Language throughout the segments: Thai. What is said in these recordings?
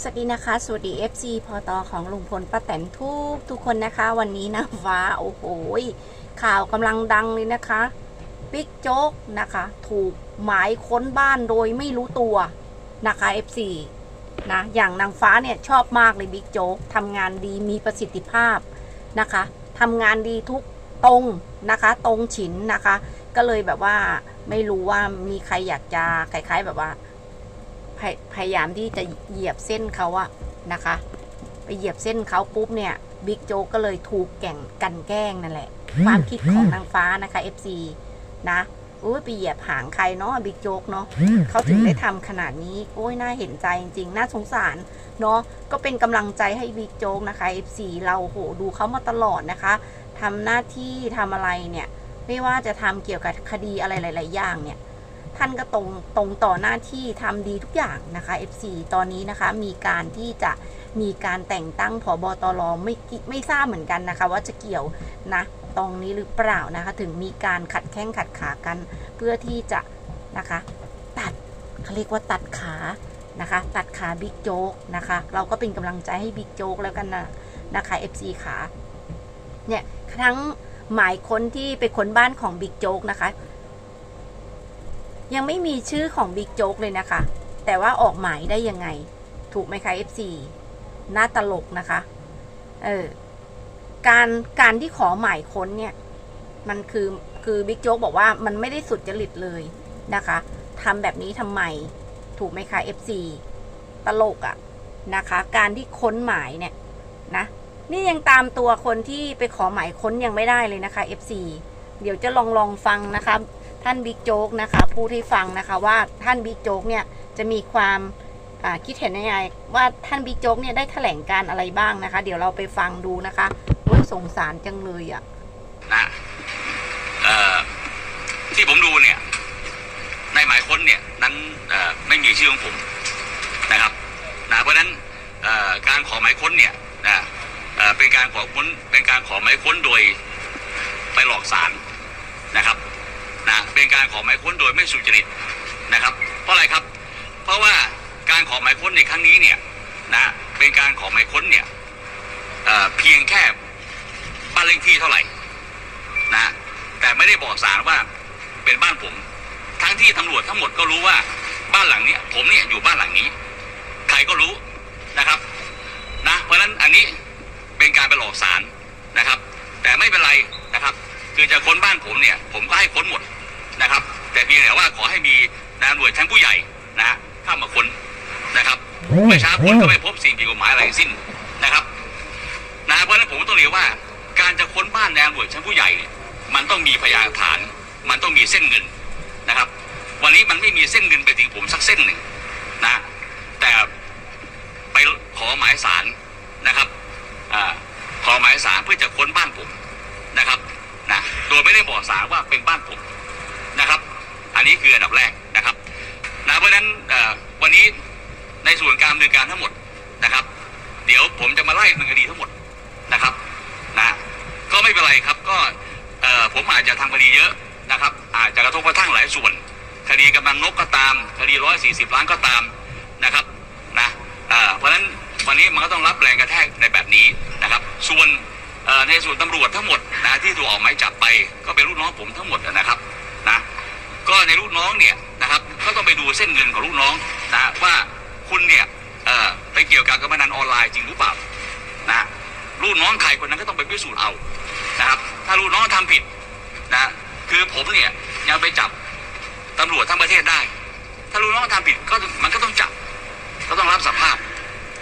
สวัสดีนะคะ สวัสดี FC พอตอของลุงพลป้าแตนทุกทุกคนนะคะ วันนี้นะฟ้าโอ้โหข่าวกำลังดังเลยนะคะบิ๊กโจ๊กนะคะ ถูกหมายค้นบ้านโดยไม่รู้ตัวนะคะ FC นะอย่างนางฟ้าเนี่ยชอบมากเลยบิ๊กโจ๊กทำงานดีมีประสิทธิภาพนะคะทำงานดีทุกตรงนะคะ ตรงฉินนะคะ ก็เลยแบบว่าไม่รู้ว่ามีใครอยากจะคล้ายๆแบบว่า พยพยายามที่จะเหยียบเส้นเขาอะนะคะ ไปเหยียบเส้นเขาปุ๊บเนี่ยบิ๊กโจ๊กก็เลยถูกแก่งกันแกล้งนั่นแหละ ความคิดของนางฟ้านะคะ FC นะอุ้ยไปเหยียบหางใครเนาะบิ๊กโจ๊กเนาะเขาถึงได้ทำขนาดนี้ โอ้ยน่าเห็นใจจริงๆ น่าสงสารเนาะก็เป็นกำลังใจให้บิ๊กโจ๊กนะคะ FC เราโหดูเขามาตลอดนะคะทำหน้าที่ทำอะไรเนี่ย ไม่ว่าจะทำเกี่ยวกับคดีอะไรหลาย ๆ อย่างเนี่ย ท่านก็ตรงตรงต่อหน้าที่ทำดีทุกอย่างนะคะ FC ตอนนี้นะคะมีการที่จะมีการแต่งตั้งผบตรไม่ไม่ทราบเหมือนกันนะคะ ว่าจะเกี่ยวนะตรงนี้หรือเปล่านะคะ ถึงมีการขัดแข้งขัดขากัน เพื่อที่จะนะคะ ตัดเขาเรียกว่าตัดขานะคะ ตัดขาบิ๊กโจ๊กนะคะ เราก็เป็นกำลังใจให้บิ๊กโจ๊กแล้วกันนะนะคะ FC ขาเนี่ยทั้งหมายค้นที่ไปค้นบ้านของบิ๊กโจ๊กนะคะ ยังไม่มีชื่อของบิ๊กโจ๊กเลยนะคะ แต่ว่าออกหมายได้ยังไง ถูกไหมคะ FC น่าตลกนะคะ เออ การการที่ขอหมายค้นเนี่ย มันคือคือบิ๊กโจ๊กบอกว่ามันไม่ได้สุดจริตเลยนะคะทำแบบนี้ทำไม ถูกไหมคะ FC ตลกอะนะคะ การที่ค้นหมายเนี่ยนะ นี่ยังตามตัวคนที่ไปขอหมายค้นยังไม่ได้เลยนะคะ FC เดี๋ยวจะลองลองฟังนะคะ ท่านบิ๊กโจ๊กนะคะพูดให้ฟังนะคะว่าท่านบิ๊กโจ๊กเนี่ยจะมีความคิดเห็นยังไงว่าท่านบิ๊กโจ๊กเนี่ยได้แถลงการอะไรบ้างนะคะ เดี๋ยวเราไปฟังดูนะคะโอ้ยสงสารจังเลยอะ่ะนะที่ผมดูเนี่ยในหมายค้นเนี่ยนั้นไม่มีชื่อของผมนะครับนะเพราะนั้นการขอหมายค้นเนี่ยนะเอ่อเป็นการขอค้นเป็นการขอหมายค้นโดยไปหลอกศาลนะครับ นะเป็นการขอหมายค้นโดยไม่สุจริตนะครับ เพราะอะไรครับ เพราะว่าการขอหมายค้นในครั้งนี้เนี่ยนะเป็นการขอหมายค้นเนี่ยเเพียงแค่บ้านเลขที่เท่าไหร่นะแต่ไม่ได้บอกศาลว่าเป็นบ้านผม ทั้งที่ตำรวจทั้งหมดก็รู้ว่าบ้านหลังนี้ผมเนี่ยอยู่บ้านหลังนี้ ใครก็รู้นะครับนะเพราะฉะนั้นอันนี้เป็นการไปหลอกศาลนะครับ แต่ไม่เป็นไรนะครับ คือจะค้นบ้านผมเนี่ย ผมก็ให้ค้นหมด นะครับ แต่เพียงแต่ว่าขอให้มีนะหน่วยชั้นผู้ใหญ่นะเข้ามาค้นนะครับเมื่อเช้าค้นก็ไม่พบสิ่งผิดกฎหมายอะไรทั้งสิ้นนะครับนะเพราะฉะนั้นผมต้องเรียกว่า การจะค้นบ้านแนวหน่วยชั้นผู้ใหญ่เนี่ยมันต้องมีพยานฐาน มันต้องมีเส้นเงินนะครับ วันนี้มันไม่มีเส้นเงินไปถึงผมสักเส้นหนึ่งนะ แต่ไปขอหมายสารนะครับอขอหมายสารเพื่อจะค้นบ้านผมนะครับนะโดยไม่ได้บอกสารว่าเป็นบ้านผม อันนี้คืออันดับแรกนะครับนะเพราะฉะนั้นวันนี้ในส่วนการดำเนินการทั้งหมดนะครับ เดี๋ยวผมจะมาไล่ดำเนินคดีทั้งหมดนะครับนะก็ไม่เป็นไรครับก็ผมอาจจะทำคดีเยอะนะครับ อาจจะกระทบกระทั่งหลายส่วน คดีกำนันนกก็ตาม คดีร้อยสี่สิบล้านก็ตามนะครับนะเพราะฉะนั้นวันนี้มันก็ต้องรับแรงกระแทกในแบบนี้นะครับ ส่วนในส่วนตำรวจทั้งหมดนะที่ถูกออกหมายจับไป ก็เป็นลูกน้องผมทั้งหมดนะครับ ก็ในลูกน้องเนี่ยนะครับก็ต้องไปดูเส้นเงินของลูกน้องนะว่าคุณเนี่ยเอ่อไปเกี่ยวกับการพนันออนไลน์จริงหรือเปล่านะลูกน้องใครคนนั้นก็ต้องไปพิสูจน์เอานะครับ ถ้าลูกน้องทำผิดนะคือผมเนี่ยยังไปจับตำรวจทั้งประเทศได้ ถ้าลูกน้องทำผิดก็มันก็ต้องจับก็ต้องรับสภาพ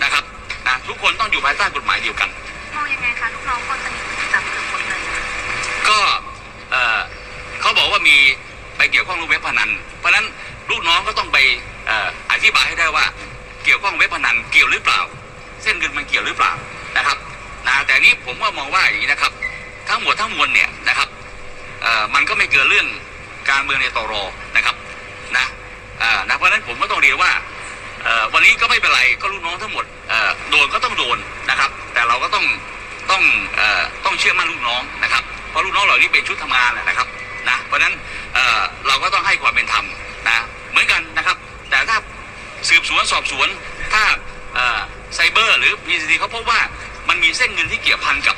นะครับนะทุกคนต้องอยู่ภายใต้กฎหมายเดียวกันมองยังไงคะลูกน้องคนสนิทจับเกือบหมดเลยก็เอ่อเขาบอกว่ามีไป เกี่ยวข้องกับเว็บพนัน เพราะฉะนั้นลูกน้องก็ต้องไปอธิบายให้ได้ว่าเกี่ยวข้องเว็บพนันเกี่ยวหรือเปล่า เส้นเงินมันเกี่ยวหรือเปล่านะครับนะแต่นี้ผมว่ามองว่าอย่างนี้นะครับ ทั้งหมดทั้งมวลเนี่ยนะครับมันก็ไม่เกินเรื่องการเมืองในตรอนะครับนะนะเพราะฉะนั้นผมก็ต้องเรียนว่าวันนี้ก็ไม่เป็นไรก็ลูกน้องทั้งหมดโดนก็ต้องโดนนะครับ แต่เราก็ต้องต้องอต้องเชื่อมั่นลูกน้องนะครับเพราะลูกน้องเหล่านี้เป็นชุดทำงานนะครับนะเพราะฉะนั้นเอ่อเราก็ต้องให้ค วันสอบสวนถ้าไซเบอร์หรือ PCT เขาพบว่ามันมีเส้นเงินที่เกี่ยวพันกับ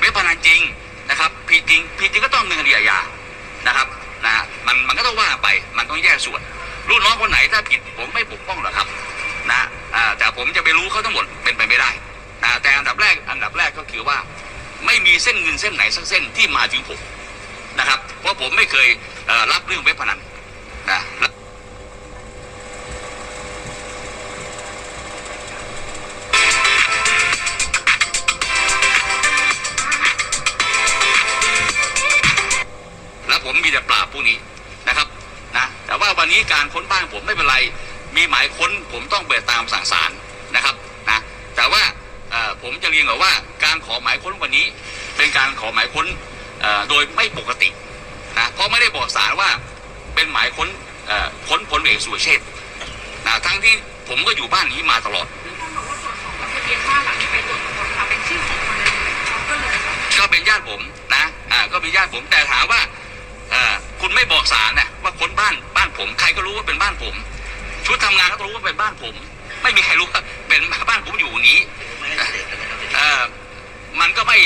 เว็บพนันจริงนะครับผิดจริงผิดจริงก็ต้องดำเนินคดีอาญานะครับนะมันมันก็ต้องว่าไปมันต้องแยกส่วนลูกน้องคนไหนถ้าผิดผมไม่ปกป้องหรอกครับนะแต่ผมจะไปรู้เขาทั้งหมดเป็นไปไม่ได้นะแต่อันดับแรกอันดับแรกก็คือว่า ไม่มีเส้นเงินเส้นไหนสักเส้นที่มาถึงผมนะครับ เพราะผมไม่เคยรับเรื่องเว็บพนันนะ ผมมีแต่ปราบพวกนี้นะครับนะแต่ว่าวันนี้การค้นบ้านผมไม่เป็นไร มีหมายค้นผมต้องไปตามสั่งสารนะครับนะแต่ว่าเอ่อผมจะเรียนก่อนว่าการขอหมายค้นวันนี้ เป็นการขอหมายค้นเอ่อโดยไม่ปกตินะเพราะไม่ได้บอกสารว่าเป็นหมายค้นเอ่อค้นพลเอกสุรเชษฐ์นะทั้งที่ผมก็อยู่บ้านนี้มาตลอดท่านบอกว่าตรวจสอบทะเบียนบ้านหลังที่ไปตรวจสอบค่ะเป็นชื่อของคนเลยเขาก็เลยก็เป็นญาติผมนะอ่าก็เป็นญาติผมแต่ถามว่าเอ่อคุณ ไม่บอกสารนะว่าค้นบ้านบ้านผม ใครก็รู้ว่าเป็นบ้านผม ชุดทำงานก็รู้ว่าเป็นบ้านผม ไม่มีใครรู้ว่าเป็นบ้านผมอยู่อย่างนี้เอ่อมันก็ไม่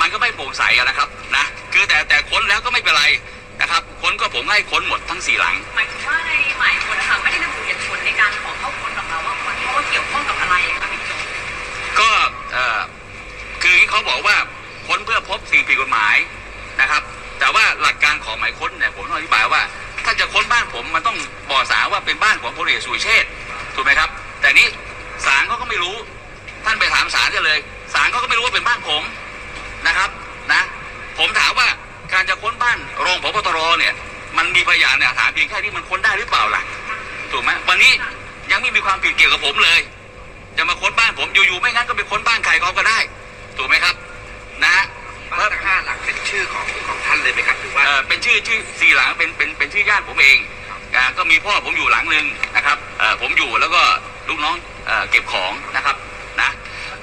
มันก็ไม่โปร่งใสอะนะครับนะคือแต่แต่ค้นแล้วก็ไม่เป็นไรนะครับค้นก็ผมให้ค้นหมดทั้งสี่หลังหมายถึงว่าในหมายค้นนะคะไม่ได้ระบุเหตุผลในการขอเข้าค้นกับเราว่าค้นเพราะว่าเกี่ยวข้องกับอะไรอะค่ะพี่โจ๊กก็เอ่อคือที่เขาบอกว่าค้นเพื่อพบสิ่งผิดกฎหมายนะครับ แต่ว่าหลักการของหมายค้นเนี่ยผมต้องอธิบายว่า ถ้าจะค้นบ้านผมมันต้องบอกสาว่าเป็นบ้านของพลเอกสุรเชษถูกไหมครับ แต่นี้ศาลเขาก็ไม่รู้ ท่านไปถามศาลกันเลยศาลเขาก็ไม่รู้ว่าเป็นบ้านผมนะครับนะผมถามว่าการจะค้นบ้านรองพบตรเนี่ยมันมีพยานเนี่ยฐานเพียงแค่นี้มันค้นได้หรือเปล่าล่ะถูกไหมวันนี้ยังไม่มีความผิดเกี่ยวกับผมเลย จะมาค้นบ้านผมอยู่ๆไม่งั้นก็ไปค้นบ้านใครเขาก็ได้ ถูกไหมครับะบ้านทั้งห้าหลังเป็นชื่อของของท่านเลยไหมครับหรือว่า เอ่อเป็นชื่อชื่อสี่หลังเป็นเป็นเป็นชื่อญาติผมเองอ่าก็มีพ่อผมอยู่หลังหนึ่งนะครับเอ่อผมอยู่แล้วก็ลูกน้องเอ่อเก็บของนะครับนะ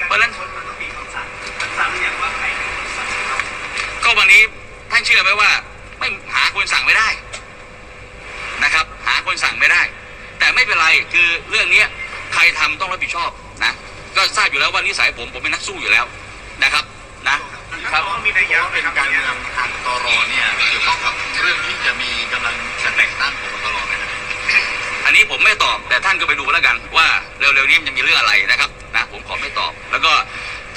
เพราะฉะนั้นมันต้องมีคำสั่งมันสั่งหรือยังว่าใครเป็นคนสั่งครับก็วันนี้ท่านเชื่อไหมว่า ไม่หาคนสั่งไม่ได้นะครับ หาคนสั่งไม่ได้ แต่ไม่เป็นไรคือเรื่องเนี้ยใครทำต้องรับผิดชอบนะ ก็ทราบอยู่แล้วว่านิสัยผมผมเป็นนักสู้อยู่แล้วนะครับนะ ครับมีนัยยะเป็นการเมืองทางตรเนี่ยเกี่ยวข้องกับเรื่องที่จะมีกำลังจะแต่งตั้งพบตรไหมครับอันนี้ผมไม่ตอบแต่ท่านก็ไปดูแล้วกันว่าเร็วๆนี้มันจะมีเรื่องอะไรนะครับนะผมขอไม่ตอบ แล้วก็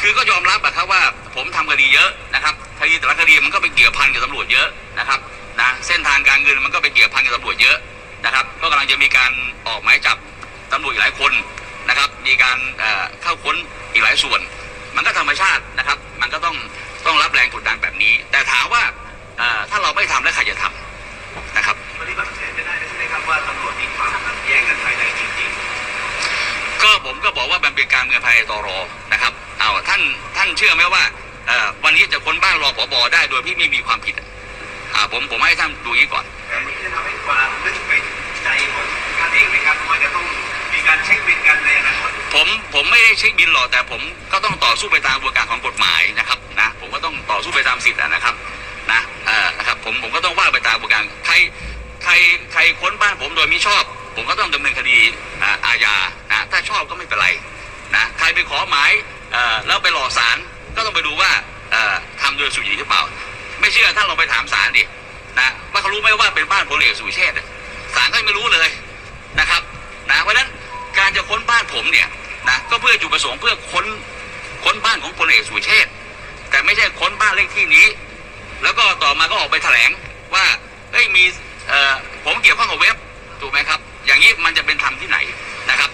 คือก็ยอมรับอะครับว่าผมทำคดีเยอะนะครับคดีแต่ละคดีมันก็ไปเกี่ยวพันกับตำรวจเยอะนะครับนะเส้นทางการเงินมันก็ไปเกี่ยวพันกับตำรวจเยอะนะครับก็กำลังจะมีการออกหมายจับตำรวจหลายคนนะครับ มีการเข้าค้นอีกหลายส่วน มันก็ธรรมชาตินะครับ มันก็ต้อง ต้องรับแรงกดดันแบบนี้ แต่ถามว่าเอ่อถ้าเราไม่ทำแล้วใครจะทำนะครับวันนี้ปฏิเสธไม่ได้ใช่ไหมครับว่าตำรวจมีความขัดแย้งกันภายในจริงก็ผมก็บอกว่ามันเป็นการเมืองภายในตรนะครับเอาท่านท่านเชื่อไหมว่าเอ่อวันนี้จะค้นบ้านรองผบได้โดยที่ไม่มีความผิดอะอ่าผมผมให้ท่านดูอย่างนี้ก่อนๆแต่นี่จะทำให้ความลึกไปถึงใจของท่านเองไหมครับว่าจะต้องมีการเช็คบินกันในอนาคตผมผมไม่ได้เช็คบินหรอกแต่ผมก็ต้องต่อสู้ไปตามกระบวนการของกฎหมายนะครับนะผมก็ ต่อสู้ไปตามสิทธิ์อะนะครับนะเออนะครับผมผมก็ต้องว่าไปตามกระบวนการใครใครใครค้นบ้านผมโดยมิชอบ ผมก็ต้องดำเนินคดีอาญานะถ้าชอบก็ไม่เป็นไรนะใครไปขอหมายเอ่อแล้วไปหลอกศาลก็ต้องไปดูว่าเอ่อทำโดยสุจริตหรือเปล่า ไม่เชื่อท่านลองไปถามศาลดินะว่าเขารู้ไหมว่าเป็นบ้านพลเอกสุเชษศาลก็ยังไม่รู้เลยนะครับนะเพราะฉะนั้นการจะค้นบ้านผมเนี่ยนะก็เพื่อจุดประสงค์เพื่อค้นค้นบ้านของพลเอกสุเชษ ไม่ใช่ค้นบ้านเลขที่นี้ แล้วก็ต่อมาก็ออกไปแถลงว่าเอ้ยมีเอ่อผมเกี่ยวข้องกับเว็บถูกไหมครับ อย่างนี้มันจะเป็นธรรมที่ไหนนะครับ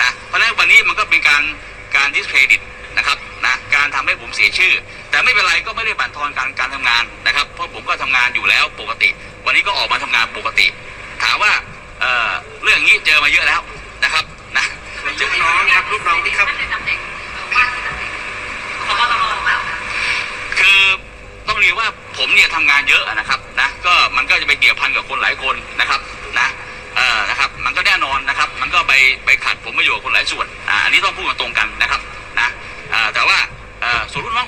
นะเพราะฉะนั้นวันนี้มันก็เป็นการการดิสเครดิตนะครับนะการทำให้ผมเสียชื่อ แต่ไม่เป็นไรก็ไม่ได้บั่นทอนการการทำงานนะครับ เพราะผมก็ทำงานอยู่แล้วปกติ วันนี้ก็ออกมาทำงานปกติ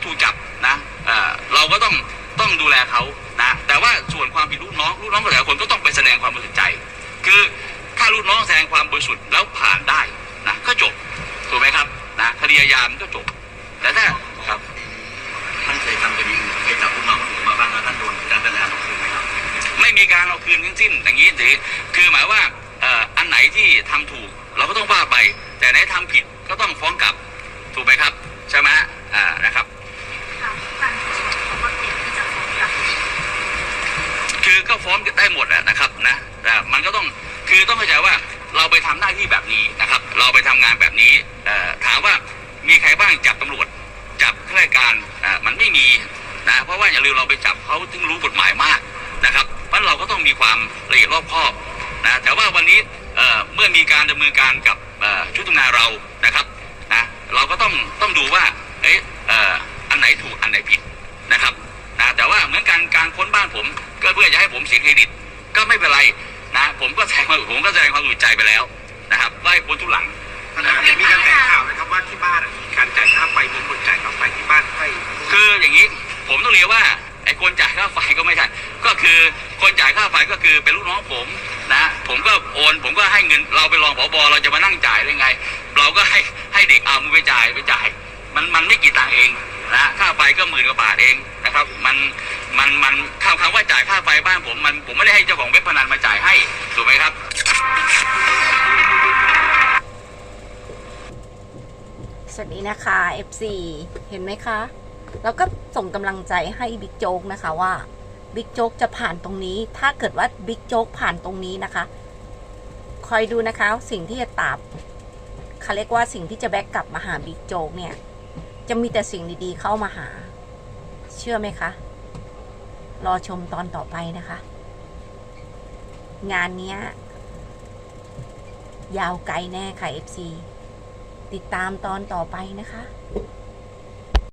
ถูกจับนะเอ่อเราก็ต้องต้องดูแลเขานะแต่ว่าส่วนความผิดลูกน้องลูกน้องแต่ละคนก็ต้องไปแสดงความบริสุทธิ์ใจ คือถ้าลูกน้องแสดงความบริสุทธิ์แล้วผ่านได้นะก็จบการมันก็จบ แต่ถ้าครับท่านเคยทำคดีอื่นเคยจับผู้มาคนอื่นมาบ้างแล้วท่านโดนการดำเนินการเอาคืนไหมครับ ไม่มีการเอาคืนทั้งสิ้นอย่างนี้สิคือหมายว่าเอ่ออันไหนที่ทำถูกเราก็ต้องว่าไป แต่ไหนทำผิดก็ต้องฟ้องกลับถูกไหมครับ ใช่ไหมฮะอ่านะครับ คือก็ฟ้อง ได้หมดอะนะครับนะแต่มันก็ต้องคือต้องเข้าใจว่าเราไปทำหน้าที่แบบนี้นะครับ เราไปทำงานแบบนี้ถามว่ามีใครบ้างจับตำรวจ จับข้าราชการมันไม่มีนะเพราะว่าอย่าลืมเราไปจับเขาถึงรู้กฎหมายมากนะครับเพราะเราก็ต้องมีความละเอียดรอบคอบนะแต่ว่าวันนี้เมื่อมีการดำเนินการกับชุดทำงานเรานะครับนะเราก็ต้องต้องดูว่าเอ๊ะอ่ออันไหนถูกอันไหนผิดนะครับนะแต่ว่าเหมือนการการค้นบ้านผมก็เพื่อจะให้ผมเสียเครดิต ก็ไม่เป็นไรนะผมก็แสดงความผมก็แสดงความอุ่นใจไปแล้วนะครับว่าให้พ้นทุกหลังท่านครับเห็นมีการแถลงข่าวนะครับว่าที่บ้านอะมีการจ่ายค่าไฟมีคนจ่ายค่าไฟที่บ้านให้คืออย่างนี้ผมต้องเรียนว่าไอ้คนจ่ายค่าไฟก็ไม่ใช่ก็คือคนจ่ายค่าไฟก็คือเป็นลูกน้องผมนะ ผมก็โอน ผมก็ให้เงินเราไปรองผบเราจะมานั่งจ่ายได้ไง เราก็ให้ให้เด็กเอามือไปจ่ายไปจ่าย มันมันไม่กี่ตังค์เองนะค่าไฟก็หมื่นกว่าบาทเองนะครับ มัน มันมันคำคำว่าจ่ายค่าไฟบ้านผมมันผมไม่ได้ให้เจ้าของเว็บพนันมาจ่ายให้ถูกไหมครับสวัสดีนะคะ FC เห็นไหมคะ แล้วก็ส่งกำลังใจให้บิ๊กโจ๊กนะคะว่าบิ๊กโจ๊กจะผ่านตรงนี้ ถ้าเกิดว่าบิ๊กโจ๊กผ่านตรงนี้นะคะ คอยดูนะคะ สิ่งที่จะตามเขาเรียกว่าสิ่งที่จะแบกกลับมาหาบิ๊กโจ๊กเนี่ย จะมีแต่สิ่งดีๆเข้ามาหา เชื่อไหมคะ รอชมตอนต่อไปนะคะ งานนี้ยยาวไกลแน่ค่ะ FC ติดตามตอนต่อไปนะคะ